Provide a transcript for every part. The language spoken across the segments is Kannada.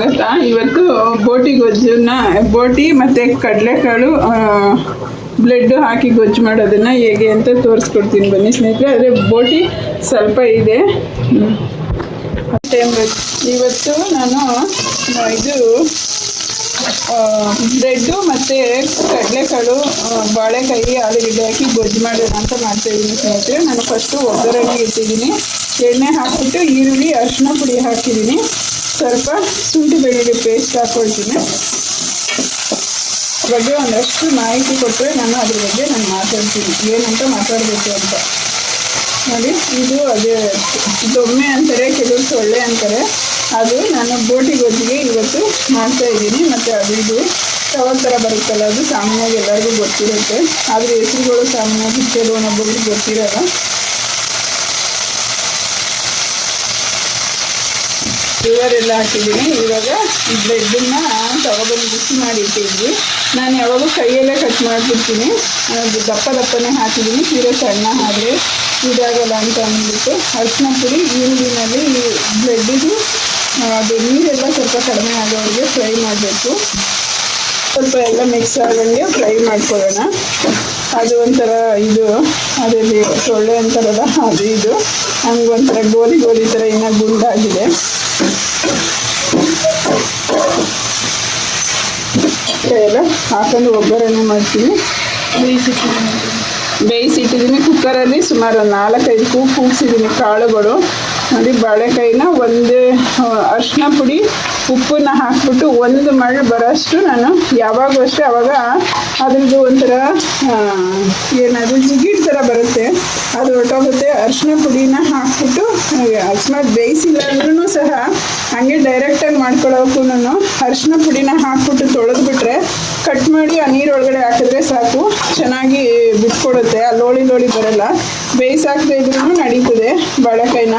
ಸ್ವಾಗತ ಇವತ್ತು ಬೋಟಿ ಗೊಜ್ಜನ್ನ, ಬೋಟಿ ಮತ್ತು ಕಡಲೆಕಾಳು ಬ್ಲಡ್ ಹಾಕಿ ಗೊಜ್ಜು ಮಾಡೋದನ್ನು ಹೇಗೆ ಅಂತ ತೋರಿಸ್ಕೊಡ್ತೀನಿ ಬನ್ನಿ ಸ್ನೇಹಿತರೆ. ಆದರೆ ಬೋಟಿ ಸ್ವಲ್ಪ ಇದೆ. ಟೈಮ್ ಇವತ್ತು ನಾನು ಇದು ಬ್ರೆಡ್ಡು ಮತ್ತು ಕಡಲೆಕಾಳು ಬಾಳೆಕಾಯಿ, ಆಲೂಗಡ್ಡೆ ಹಾಕಿ ಗೊಜ್ಜು ಮಾಡೋಣ ಅಂತ ಮಾಡ್ತಾಯಿದ್ದೀನಿ ಸ್ನೇಹಿತರೆ. ನಾನು ಫಸ್ಟು ಒಗ್ಗರಣೆ ಇಟ್ಟಿದ್ದೀನಿ. ಎಣ್ಣೆ ಹಾಕಿಬಿಟ್ಟು ಈರುಳ್ಳಿ ಅರಿಶಿನ ಪುಡಿ ಹಾಕಿದ್ದೀನಿ. ಸ್ವಲ್ಪ ಶುಂಠಿ ಬೆಳ್ಳುಳ್ಳಿ ಪೇಸ್ಟ್ ಹಾಕ್ಕೊಳ್ತೀನಿ ಬಗ್ಗೆ ಒಂದಷ್ಟು ಮಾಹಿತಿ ಕೊಟ್ಟರೆ ನಾನು ಅದ್ರ ಬಗ್ಗೆ ನಾನು ಮಾತಾಡ್ತೀನಿ. ಏನಂತ ಮಾತಾಡಬೇಕು ಅಂತ. ನೋಡಿ, ಇದು ಅದೇ ದೊಮ್ಮೆ ಅಂತಾರೆ, ಕೆಲವರು ಸೊಳ್ಳೆ ಅಂತಾರೆ. ಅದು ನಾನು ಬೋಟಿ ಗೊಜ್ಜಿಗೆ ಇವತ್ತು ಮಾಡ್ತಾ ಇದ್ದೀನಿ. ಮತ್ತು ಅದು ಇದು ತವ ಥರ ಬರುತ್ತಲ್ಲ, ಅದು ಸಾಮಾನ್ಯವಾಗಿ ಎಲ್ಲರಿಗೂ ಗೊತ್ತಿರುತ್ತೆ. ಆದರೆ ಹೆಸರುಗಳು ಸಾಮಾನ್ಯವಾಗಿ ಕೆಲವೊಬ್ಬೊಬ್ರಿಗೆ ಗೊತ್ತಿರಲ್ಲ. ಲಿವರ್ ಎಲ್ಲ ಹಾಕಿದ್ದೀನಿ. ಇವಾಗ ಬ್ರೆಡ್ಡನ್ನ ತಗೊಬಂದು ಬಿಸಿ ಮಾಡಿ ಇಟ್ಟಿದ್ವಿ ನಾನು ಯಾವಾಗಲೂ ಕೈಯಲ್ಲೇ ಕಟ್ ಮಾಡಿಬಿಡ್ತೀನಿ. ದಪ್ಪ ದಪ್ಪನೇ ಹಾಕಿದ್ದೀನಿ. ಸೀರೆ ಸಣ್ಣ ಆದರೆ ಇದಾಗಲ್ಲ ಅಂತ ಅಂದ್ಬಿಟ್ಟು ಅರ್ಶಿನ ಪುಡಿ ಈರುಳ್ಳಿನಲ್ಲಿ ಈ ಬ್ರೆಡ್ಡಿದು ಅದು ನೀರೆಲ್ಲ ಸ್ವಲ್ಪ ಕಡಿಮೆ ಆಗೋರಿಗೆ ಫ್ರೈ ಮಾಡಬೇಕು. ಸ್ವಲ್ಪ ಎಲ್ಲ ಮಿಕ್ಸ್ ಆಗಂಗೆ ಫ್ರೈ ಮಾಡ್ಕೊಳ್ಳೋಣ. ಅದು ಒಂಥರ ಇದು, ಅದರಲ್ಲಿ ಸೊಳ್ಳೆ ಅಂತಾರಲ್ಲ ಅದು ಇದು. ಹಂಗೆ ಒಂಥರ ಗೋಲಿ ಗೋಲಿ ಥರ ಇನ್ನೂ ಗುಂಡಾಗಿದೆ. ಎಲ್ಲ ಹಾಕೊಂಡು ಒಗ್ಗರಣೆ ಮಾಡ್ತೀನಿ. ಬೇಯಿಸಿಟ್ಟಿದ್ದೀನಿ ಕುಕ್ಕರಲ್ಲಿ ಸುಮಾರು ನಾಲ್ಕೈದು ಕೂ ಕೂಗಿಸಿದ್ದೀನಿ ಕಾಳುಗಳು. ನೋಡಿ ಬಾಳೆಕಾಯಿನ ಒಂದೇ ಅರಿಶಿನ ಪುಡಿ ಉಪ್ಪನ್ನ ಹಾಕ್ಬಿಟ್ಟು ಒಂದು ಮಳೆ ಬರೋಷ್ಟು ನಾನು ಯಾವಾಗೂ ಅಷ್ಟೇ ಅವಾಗ ಅದ್ರದ್ದು ಒಂಥರ ಏನದು ಜಿಗಿಟ್ ಥರ ಬರುತ್ತೆ. ಅದು ಹೊಟ್ಟೋಗುತ್ತೆ ಅರಿಶಿನ ಪುಡಿನ ಹಾಕ್ಬಿಟ್ಟು ಅಕಸ್ಮಾತ್ ಬೇಯಿಸಿಲ್ಲ ಅಂದ್ರೂ ಸಹ ಹಾಗೆ ಡೈರೆಕ್ಟಾಗಿ ಮಾಡ್ಕೊಳ್ಳೋಕ್ಕೂ ಅರಿಶಿನ ಪುಡಿನ ಹಾಕ್ಬಿಟ್ಟು ತೊಳೆದ್ಬಿಟ್ರೆ ಕಟ್ ಮಾಡಿ ಆ ನೀರೊಳಗಡೆ ಹಾಕಿದ್ರೆ ಸಾಕು. ಚೆನ್ನಾಗಿ ಬಿಟ್ಕೊಡುತ್ತೆ. ಆ ಲೋಳಿ ಲೋಳಿ ಬರಲ್ಲ. ಬೇಯಿಸಾಕದೇ ಇದ್ರೂ ನಡೀತದೆ ಬಾಳೆಕಾಯಿನ.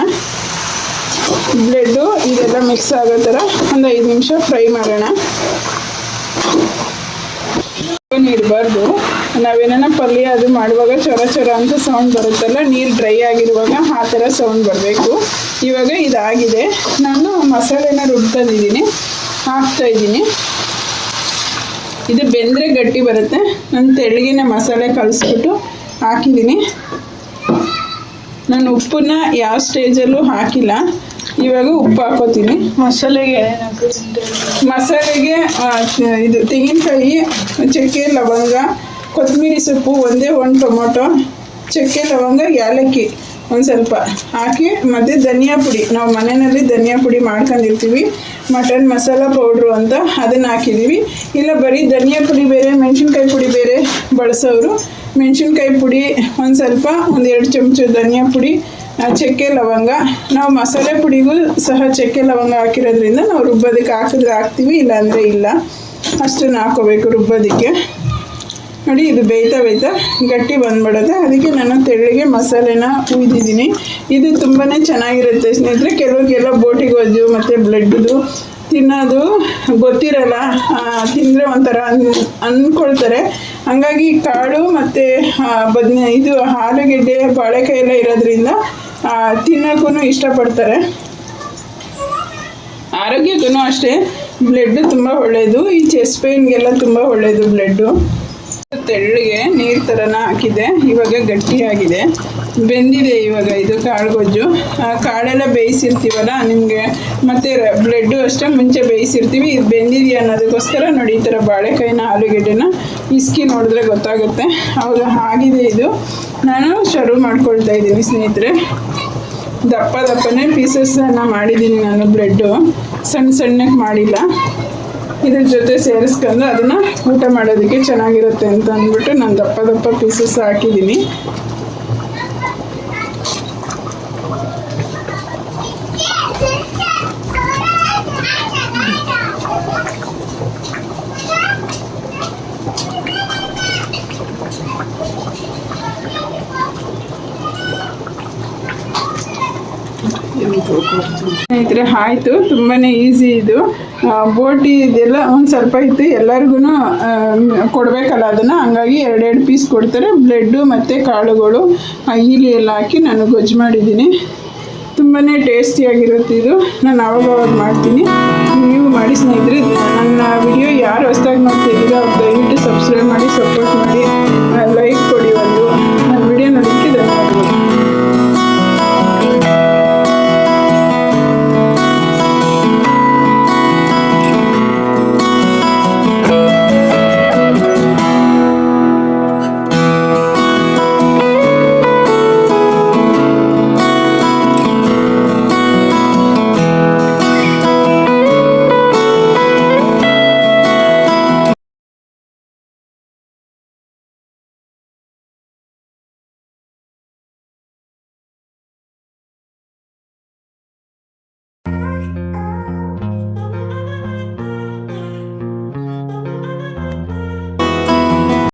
ಬ್ರೆಡ್ಡು, ಇದೆಲ್ಲ ಮಿಕ್ಸ್ ಆಗೋ ಥರ ಒಂದು ಐದು ನಿಮಿಷ ಫ್ರೈ ಮಾಡೋಣ. ಇರಬಾರ್ದು ನಾವೇನ ಪಲ್ಯ ಅದು ಮಾಡುವಾಗ ಚೊರ ಚೊರ ಅಂತ ಸೌಂಡ್ ಬರುತ್ತಲ್ಲ, ನೀರು ಡ್ರೈ ಆಗಿರುವಾಗ ಆ ಥರ ಸೌಂಡ್ ಬರಬೇಕು. ಇವಾಗ ಇದಾಗಿದೆ. ನಾನು ಮಸಾಲೆನ ರುಬ್ಕೊಂಡಿದ್ದೀನಿ ಹಾಕ್ತಾ ಇದ್ದೀನಿ. ಇದು ಬೆಂದರೆ ಗಟ್ಟಿ ಬರುತ್ತೆ. ನಾನು ತೆಳ್ಳಗಿನ ಮಸಾಲೆ ಕಲಿಸ್ಬಿಟ್ಟು ಹಾಕಿದ್ದೀನಿ. ನಾನು ಉಪ್ಪನ್ನ ಯಾವ ಸ್ಟೇಜಲ್ಲೂ ಹಾಕಿಲ್ಲ. ಇವಾಗ ಉಪ್ಪು ಹಾಕೋತೀನಿ. ಮಸಾಲೆಗೆ ಮಸಾಲೆಗೆ ಇದು ತೆಂಗಿನಕಾಯಿ ಚಕ್ಕೆ ಲವಂಗ ಕೊತ್ತಂಬರಿ ಸೊಪ್ಪು ಒಂದೇ ಒಂದು ಟೊಮೊಟೊ ಚಕ್ಕೆ ಲವಂಗ ಏಲಕ್ಕಿ ಒಂದು ಸ್ವಲ್ಪ ಹಾಕಿ ಮತ್ತು ಧನಿಯಾ ಪುಡಿ. ನಾವು ಮನೆಯಲ್ಲಿ ಧನಿಯಾ ಪುಡಿ ಮಾಡ್ಕೊಂಡಿರ್ತೀವಿ. ಮಟನ್ ಮಸಾಲ ಪೌಡ್ರು ಅಂತ ಅದನ್ನು ಹಾಕಿದ್ದೀವಿ ಇಲ್ಲ ಬರೀ ಧನಿಯಾ ಪುಡಿ ಬೇರೆ ಮೆಣಸಿನ್ಕಾಯಿ ಪುಡಿ ಬೇರೆ ಬಳಸೋರು ಮೆಣಸಿನ್ಕಾಯಿ ಪುಡಿ ಒಂದು ಸ್ವಲ್ಪ ಒಂದು ಎರಡು ಚಮಚ ಧನಿಯಾ ಪುಡಿ ಚಕ್ಕೆ ಲವಂಗ. ನಾವು ಮಸಾಲೆ ಪುಡಿಗೂ ಸಹ ಚಕ್ಕೆ ಲವಂಗ ಹಾಕಿರೋದ್ರಿಂದ ನಾವು ರುಬ್ಬೋದಕ್ಕೆ ಹಾಕಿದ್ರೆ ಹಾಕ್ತೀವಿ, ಇಲ್ಲಾಂದರೆ ಇಲ್ಲ. ಅಷ್ಟನ್ನು ಹಾಕೋಬೇಕು ರುಬ್ಬೋದಕ್ಕೆ. ನೋಡಿ, ಇದು ಬೇಯ್ತಾ ಬೇಯ್ತಾ ಗಟ್ಟಿ ಬಂದ್ಬಿಡುತ್ತೆ. ಅದಕ್ಕೆ ನಾನು ತೆಳ್ಳಗೆ ಮಸಾಲೆನ ಉಯ್ದಿದ್ದೀನಿ ಇದು ತುಂಬಾ ಚೆನ್ನಾಗಿರುತ್ತೆ ಸ್ನೇಹಿತರೆ. ಕೆಲವ್ರಿಗೆಲ್ಲ ಬೋಟಿಗೋದು ಮತ್ತು ಬ್ಲಡ್ದು ತಿನ್ನೋದು ಗೊತ್ತಿರಲ್ಲ. ತಿಂದರೆ ಒಂಥರ ಅನ್ ಅಂದ್ಕೊಳ್ತಾರೆ ಹಂಗಾಗಿ ಕಾಳು ಮತ್ತು ಬದನೆ, ಇದು ಆಲೂಗೆಡ್ಡೆ ಬಾಳೆಕಾಯಿ ಎಲ್ಲ ಇರೋದ್ರಿಂದ ತಿನ್ನೋಕ್ಕೂ ಇಷ್ಟಪಡ್ತಾರೆ. ಆರೋಗ್ಯಕ್ಕೂ ಅಷ್ಟೇ. ಬ್ಲಡ್ಡು ತುಂಬ ಒಳ್ಳೆಯದು ಈ ಚೆಸ್ಟ್ ಪೇನ್ಗೆಲ್ಲ ತುಂಬ ಒಳ್ಳೆಯದು ಬ್ಲಡ್ಡು. ತೆಳ್ಳಗೆ ನೀರು ಥರನ ಹಾಕಿದೆ. ಇವಾಗ ಗಟ್ಟಿಯಾಗಿದೆ. ಬೆಂದಿದೆ ಇವಾಗ ಇದು ಕಾಳುಗೊಜ್ಜು. ಆ, ಕಾಳೆಲ್ಲ ಬೇಯಿಸಿರ್ತೀವಲ್ಲ, ನಿಮಗೆ ಮತ್ತು ಬ್ಲೆಡ್ಡು ಅಷ್ಟೇ ಮುಂಚೆ ಬೇಯಿಸಿರ್ತೀವಿ. ಇದು ಬೆಂದಿದೆಯಾ ಅನ್ನೋದಕ್ಕೋಸ್ಕರ ನೋಡಿ, ಈ ಥರ ಬಾಳೆಕಾಯಿನ, ಆಲೂಗೆಡ್ಡೆನ ಇಸ್ಕಿ ನೋಡಿದ್ರೆ ಗೊತ್ತಾಗುತ್ತೆ. ಹೌದು, ಆಗಿದೆ ಇದು. ನಾನು ಶುರು ಮಾಡ್ಕೊಳ್ತಾ ಇದ್ದೀನಿ ಸ್ನೇಹಿತರೆ. ದಪ್ಪ ದಪ್ಪನೇ ಪೀಸಸ್ಸನ್ನು ಮಾಡಿದ್ದೀನಿ ನಾನು ಬ್ರೆಡ್ಡು ಸಣ್ಣ ಸಣ್ಣಕ್ಕೆ ಮಾಡಿಲ್ಲ. ಇದ್ರ ಜೊತೆ ಸೇರಿಸ್ಕೊಂಡು ಅದನ್ನು ಊಟ ಮಾಡೋದಕ್ಕೆ ಚೆನ್ನಾಗಿರುತ್ತೆ ಅಂತ ಅಂದ್ಬಿಟ್ಟು ನಾನು ದಪ್ಪ ದಪ್ಪ ಪೀಸಸ್ ಹಾಕಿದ್ದೀನಿ ಸ್ನೇಹಿತರೆ, ಆಯಿತು. ತುಂಬಾ ಈಸಿ ಇದು. ಬೋಟಿ ಇದೆಲ್ಲ ಒಂದು ಸ್ವಲ್ಪ ಇತ್ತು. ಎಲ್ಲರಿಗೂ ಕೊಡಬೇಕಲ್ಲ ಅದನ್ನು. ಹಂಗಾಗಿ ಎರಡೆರಡು ಪೀಸ್ ಕೊಡ್ತಾರೆ. ಬ್ಲೆಡ್ಡು ಮತ್ತು ಕಾಳುಗಳು ಈಲಿ ಎಲ್ಲ ಹಾಕಿ ನಾನು ಗೊಜ್ಜು ಮಾಡಿದ್ದೀನಿ. ತುಂಬಾ ಟೇಸ್ಟಿಯಾಗಿರುತ್ತೆ ಇದು. ನಾನು ಅವಾಗ ಅವಾಗ ಮಾಡ್ತೀನಿ. ನೀವು ಮಾಡಿ ಸ್ನೇಹಿತರೆ, ನನ್ನ ವಿಡಿಯೋ ಯಾರು ಹೊಸ್ದಾಗಿ ನೋಡ್ತಿದ್ದೀರೋ ಅವ್ರು ದಯವಿಟ್ಟು